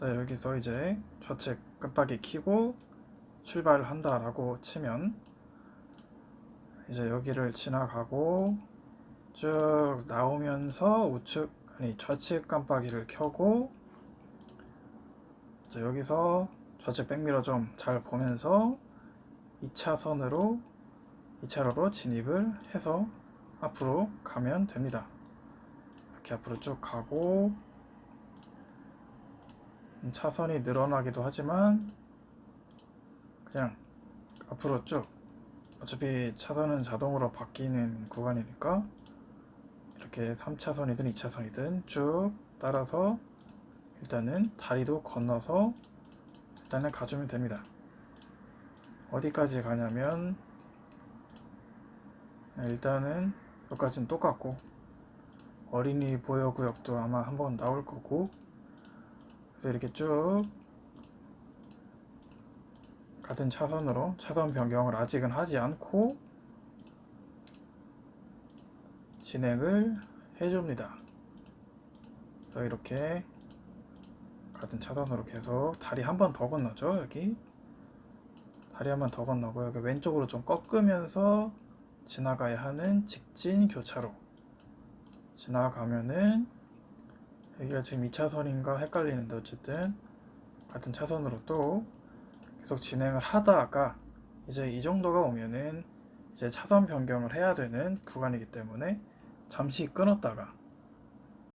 자 여기서 이제 좌측 깜빡이 켜고 출발을 한다 라고 치면 이제 여기를 지나가고 쭉 나오면서 우측 아니 좌측 깜빡이를 켜고 자 여기서 좌측 백미러 좀 잘 보면서 2차선으로 2차로로 진입을 해서 앞으로 가면 됩니다. 이렇게 앞으로 쭉 가고 음, 차선이 늘어나기도 하지만 그냥 앞으로 쭉 어차피 차선은 자동으로 바뀌는 구간이니까 이렇게 3차선이든 2차선이든 쭉 따라서 일단은 다리도 건너서 일단은 가주면 됩니다. 어디까지 가냐면 일단은 여기까지는 똑같고 어린이 보여구역도 아마 한번 나올 거고 그래서 이렇게 쭉 같은 차선으로 차선 변경을 아직은 하지 않고 진행을 해줍니다. 그래서 이렇게 같은 차선으로 계속 다리 한 번 더 건너죠 여기 다리 한 번 더 건너고 여기 왼쪽으로 좀 꺾으면서 지나가야 하는 직진 교차로 지나가면은 여기가 지금 2차선인가 헷갈리는데 어쨌든 같은 차선으로 또 계속 진행을 하다가 이제 이 정도가 오면은 이제 차선 변경을 해야 되는 구간이기 때문에 잠시 끊었다가